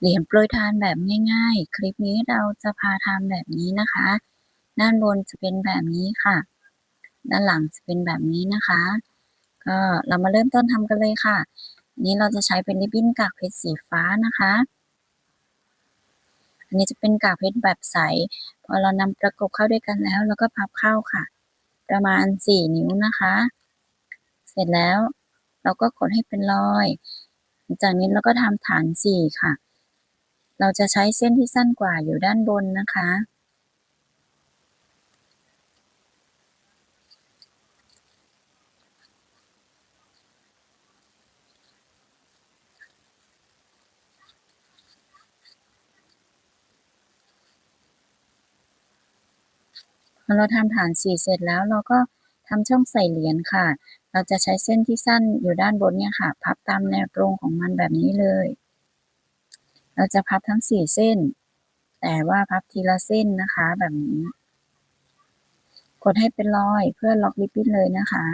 เหรียญโปรยทานแบบง่ายๆ คลิปนี้เราจะพาทำแบบนี้นะคะ ด้านบนจะเป็นแบบนี้ค่ะ ด้านหลังจะเป็นแบบนี้นะคะ ก็เรามาเริ่มต้นทำกันเลยค่ะ นี้เราจะใช้เป็นริบบิ้นกากเพชรสีฟ้านะคะ อันนี้จะเป็นกากเพชรแบบใส พอเรานำประกบเข้าด้วยกันแล้วแล้วก็พับเข้าค่ะ ประมาณ 4 นิ้วนะคะ เสร็จแล้วเราก็กดให้เป็นรอย จากนี้เราก็ทำฐาน 4 ค่ะ เราจะใช้เส้นที่สั้นกว่าอยู่ด้านบนนะคะ พอเราทำฐานสี่เสร็จแล้วเราก็ทำช่องใส่เหรียญค่ะ เราจะใช้เส้นที่สั้นอยู่ด้านบนเนี่ยค่ะ พับตามแนวตรงของมันแบบนี้เลย เราจะพับทั้งสี่เส้น แต่ว่าพับทีละเส้นนะคะแบบนี้ กดให้เป็นรอยเพื่อล็อกริบบิ้นเลยนะคะ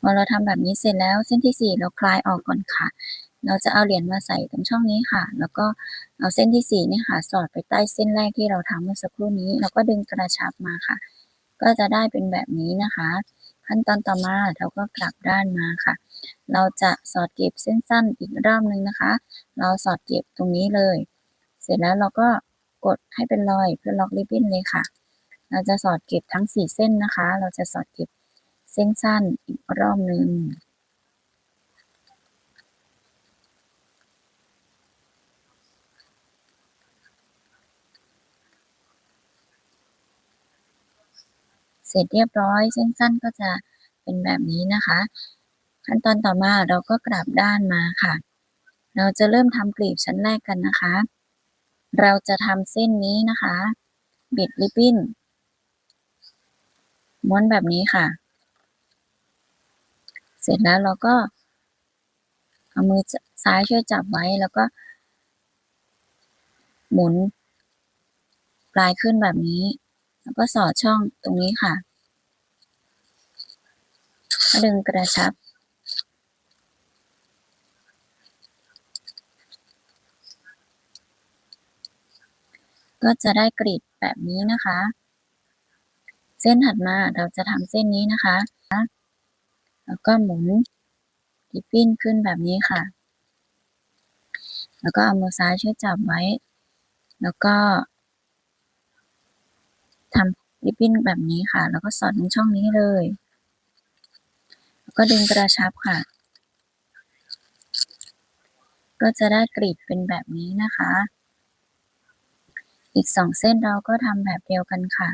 พอเราทำแบบนี้เสร็จแล้วเส้นที่สี่เราคลายออกก่อนค่ะ เราจะเอาเหรียญมาใส่ตรงช่องนี้ค่ะ แล้วก็เอาเส้นที่สี่นี่ค่ะ สอดไปใต้เส้นแรกที่เราทำเมื่อสักครู่นี้ แล้วก็ดึงกระชับมาค่ะ ก็จะได้เป็นแบบนี้นะคะ ขั้นตอนต่อมาเราก็กลับด้านมาค่ะ เราจะสอดเก็บเส้นสั้นอีกรอบนึงนะคะ เราสอดเก็บตรงนี้เลย เสร็จแล้วเราก็กดให้เป็นรอยเพื่อล็อกริบบิ้นเลยค่ะ เราจะสอดเก็บทั้งสี่เส้นนะคะ เราจะสอดเก็บเส้นสั้นอีกรอบหนึ่ง เสร็จเรียบร้อย เส้นสั้นก็จะเป็นแบบนี้นะคะ ขั้นตอนต่อมาเราก็กลับด้านมาค่ะ เราจะเริ่มทำกลีบชั้นแรกกันนะคะ เราจะทำเส้นนี้นะคะ บิดริบบิ้นม้วนแบบนี้ค่ะ เสร็จแล้วเราก็เอามือซ้ายช่วยจับไว้แล้วก็ หมุน ปลายขึ้นแบบนี้ แล้วก็สอดช่องตรงนี้ค่ะดึงกระชับ ก็จะได้กรีดแบบนี้นะคะ เส้นถัดมาเราจะทำเส้นนี้นะคะ แล้วก็หมุนริบบิ้นขึ้นแบบนี้ค่ะ แล้วก็เอามือซ้ายช่วยจับไว้ แล้วก็ ทำริบบิ้นแบบนี้ค่ะ แล้วก็สอดทั้งช่องนี้เลย แล้วก็ดึงกระชับค่ะ ก็จะได้กรีดเป็นแบบนี้นะคะ อีกสองเส้นเราก็ทำแบบเดียวกันค่ะ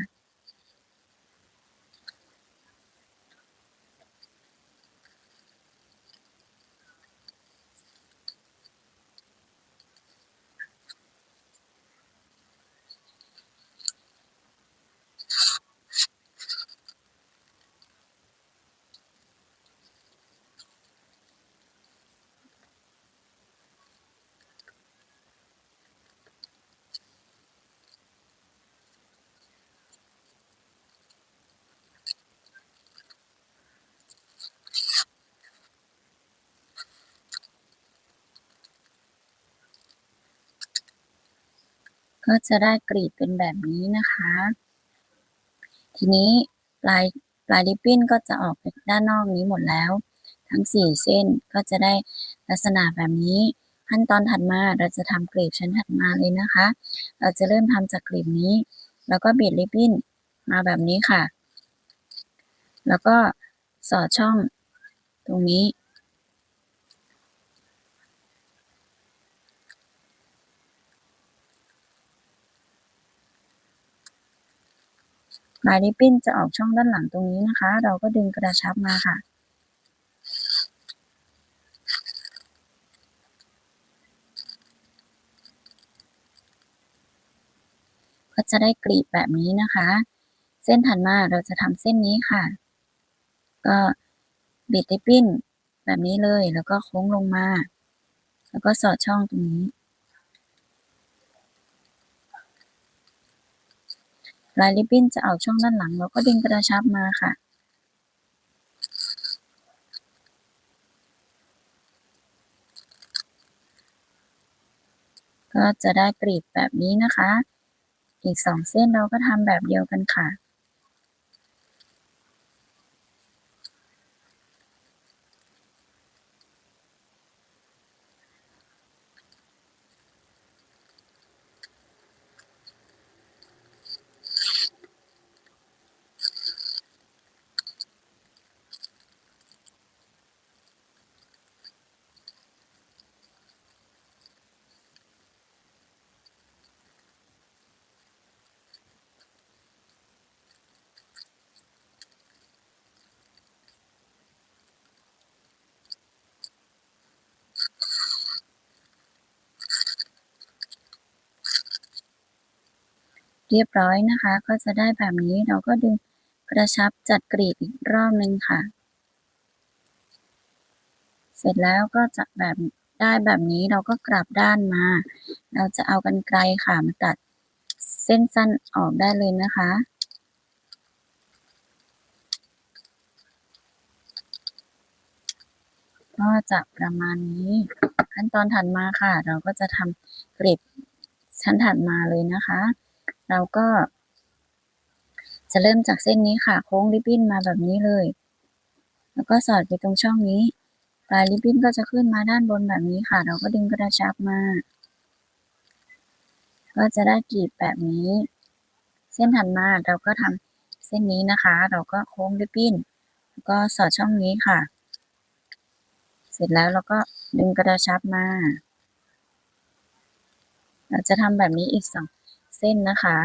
ก็จะได้กรีดเป็นแบบนี้นะคะ ทีนี้ปลายปลายริบบิ้นก็จะออกไปด้านนอกนี้หมดแล้ว ทั้งสี่เส้นก็จะได้ลักษณะแบบนี้ขั้นตอนถัดมาเราจะทำกลีบชั้นถัดมาเลยนะคะ เราจะเริ่มทำจากกลีบนี้ แล้วก็บิดริบบิ้นมาแบบนี้ค่ะ แล้วก็สอดช่องตรงนี้ ลายริบบิ้นจะออกช่องด้านหลังตรงนี้นะคะ เราก็ดึงกระชับมาค่ะ ก็จะได้กรีบแบบนี้นะคะ เส้นถัดมาเราจะทำเส้นนี้ค่ะ ก็บิดริบบิ้นแบบนี้เลยแล้วก็โค้งลงมา แล้วก็สอดช่องตรงนี้ ลายริบบิ้นจะออกช่องด้านหลังเราก็ดึงกระชับมาค่ะ ก็จะได้กรีบแบบนี้นะคะ อีกสองเส้นเราก็ทำแบบเดียวกันค่ะ เรียบร้อยนะคะ ก็จะได้แบบนี้เราก็ดึงกระชับจัดกรีบอีกรอบนึงค่ะ เสร็จแล้วก็จะแบบได้แบบนี้เราก็กลับด้านมา เราจะเอากันไกลค่ะมาตัดเส้นสั้นออกได้เลยนะคะก็จะประมาณนี้ ขั้นตอนถัดมาค่ะ เราก็จะทำกรีบชั้นถัดมาเลยนะคะ เราก็ จะเริ่มจากเส้นนี้ค่ะ โค้งริบบิ้นมาแบบนี้เลย แล้วก็สอดไปตรงช่องนี้ ปลายริบบิ้นก็จะขึ้นมาด้านบนแบบนี้ค่ะ เราก็ดึงกระชับมา ก็จะได้กรีบแบบนี้ เส้นถัดมาเราก็ทำเส้นนี้นะคะ เราก็โค้งริบบิ้นแล้วก็สอดช่องนี้ค่ะ เสร็จแล้วเราก็ดึงกระชับมาเราจะทำแบบนี้อีกสอง เส้นนะคะ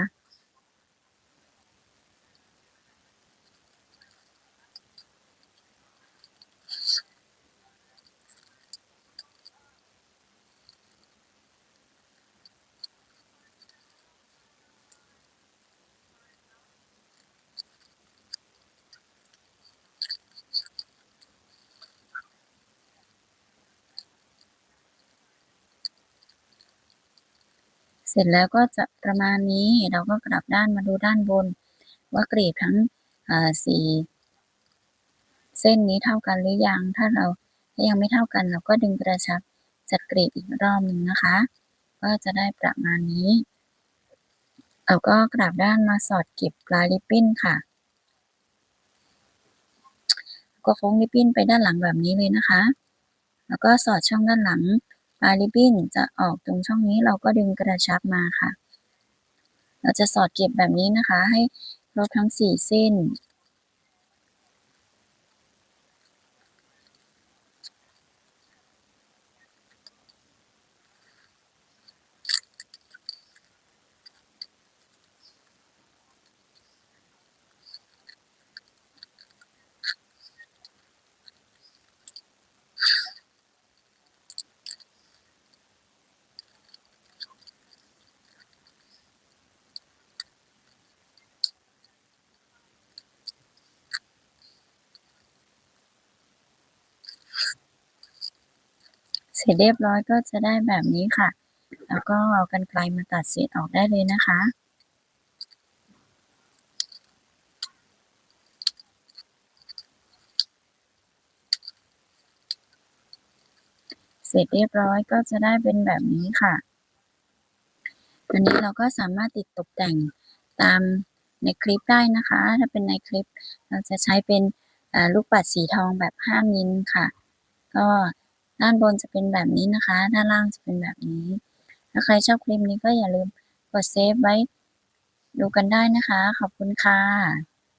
เสร็จแล้วก็จะประมาณนี้เราก็กลับด้านมาดูด้านบน ว่ากรีบทั้งสี่เส้นนี้เท่ากันหรือยัง ถ้าเราถ้ายังไม่เท่ากันเราก็ดึงกระชับจัดกรีบอีกรอบหนึ่งนะคะ ก็จะได้ประมาณนี้ เราก็กลับด้านมาสอดเก็บปลายริบบิ้นค่ะ ก็โค้งริบบิ้นไปด้านหลังแบบนี้เลยนะคะ แล้วก็สอดช่องด้านหลัง ปลายริบบิ้นจะออกตรงช่องนี้เราก็ดึงกระชับมาค่ะ เราจะสอดเก็บแบบนี้นะคะ ให้ครบทั้งสี่เส้น ร็จเรียบร้อยก็จะได้แบบนี้ค่ะ แล้วก็เอากันไกลมาตัดเศษออกได้เลยนะคะเสร็จเรียบร้อยก็จะได้เป็นแบบนี้ค่ะอันนี้เราก็สามารถติดตกแต่งตามในคลิปได้นะคะ ถ้าเป็นในคลิปเราจะใช้เป็นลูกปัดสีทองแบบ5มิลค่ะ ก็ ด้านบนจะเป็นแบบนี้นะคะ ด้านล่างจะเป็นแบบนี้ ถ้าใครชอบคลิปนี้ก็อย่าลืมกดเซฟไว้ดูกันได้นะคะ ขอบคุณค่ะ